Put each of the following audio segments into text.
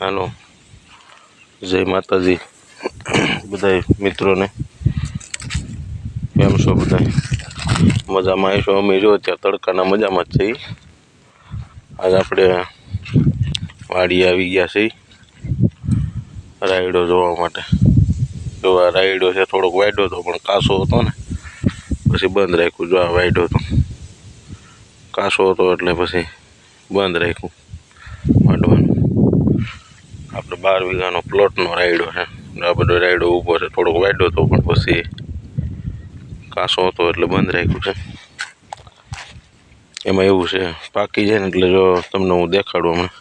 હાલો. જય માતાજી. બધાય મિત્રોને. કેમ છો બધા મજામાં આવીશું અમે જો ત્યાં તડકાના મજામાં જ છીએ. આજ આપણે વાડી આવી ગયા છીએ. રાયડો જોવા માટે. જો આ રાયડો છે, થોડોક વાયડો હતો, પણ કાસો હતો ને, પછી બંધ રાખ્યું. જો આ વાયડો હતો. કાસો હતો એટલે પછી બંધ રાખ્યું. આપણે બાર વીઘાનો પ્લોટનો રાયડો છે. આ બધો રાયડો ઊભો છે. થોડોક વાયડો હતો પણ પછી કાંસો હતો એટલે બંધ રાખ્યું છે. એમાં એવું છે, પાકી જાય ને એટલે જો તમને હું દેખાડું હમણાં.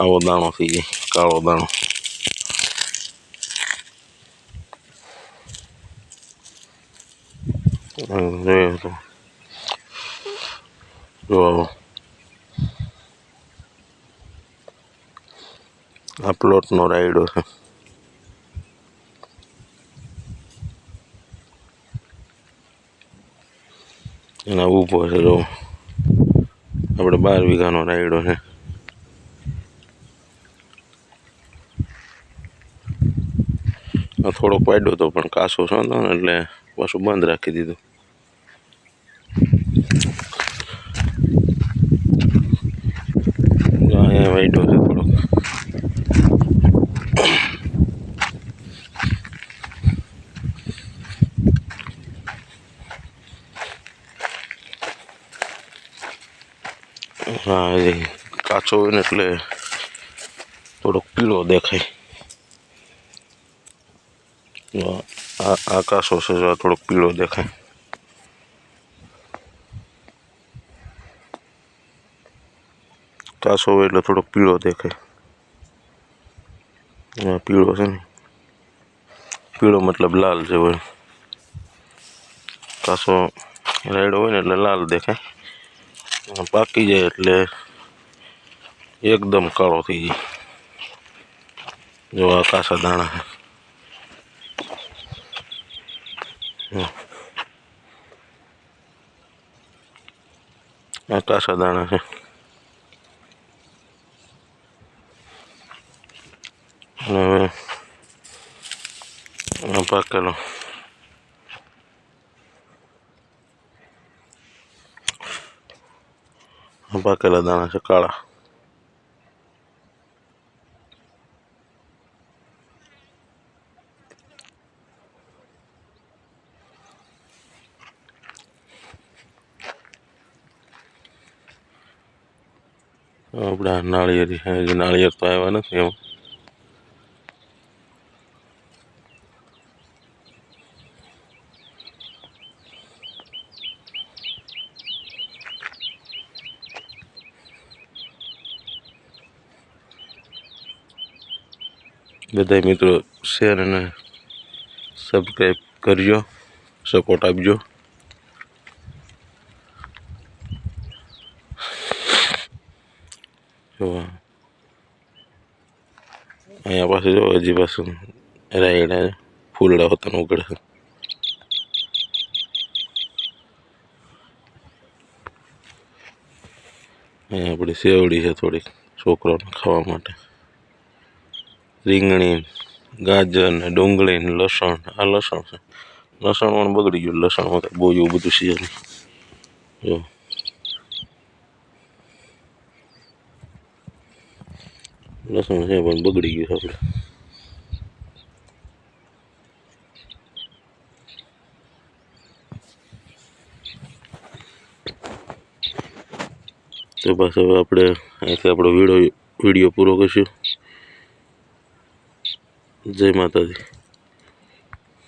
આવો દાણો થઈ જાય, કાળો દાણો. જોયો તો. જો આ પ્લોટનો રાયડો છે. એના ઊભો છે, જો. આપણે બાર વીઘાનો રાયડો છે. થોડોક પાડ્યો હતો પણ કાસો છે ને, એટલે પાછું બંધ રાખી દીધું. વાયડો છે થોડોક હા, એ કાચો હોય ને એટલે થોડોક પીળો દેખાય. આ આ છે, જો થોડોક પીળો દેખાય. કાચો હોય એટલે થોડોક પીળો દેખાય. પીળો છે ને. પીળો મતલબ લાલ જેવો કાચો રેડ હોય ને એટલે લાલ દેખાય. પાકી જાય એટલે એકદમ કાળો થઈ જાય. જો આ કાસા દાણા આ કાસા દાણા છે. હવે પાકેલો આ પાકેલા દાણા છે કાળા આપણા નાળિયેરી નાળિયેર તો આવ્યા નથી એમ બધા મિત્રો શેર અને સબસ્ક્રાઈબ કરજો સપોર્ટ આપજો. અહીંયા પાસે જો હજી પાછું રાયડા ફૂલડા હોતા ઉગડે. છે અહીંયા આપણી સેવડી છે થોડીક છોકરાઓને ખાવા માટે. રીંગણી, ગાજર ને ડુંગળી ને લસણ, આ લસણ છે. લસણ પણ બગડી ગયું લસણમાં કંઈ બહુ એવું બધું છે જો. લસણ છે પણ બગડી ગયું આપણે. તો બસ હવે આપણે અહીંથી આપણો વીડિયો વીડિયો પૂરો કરશું. જય માતાજી.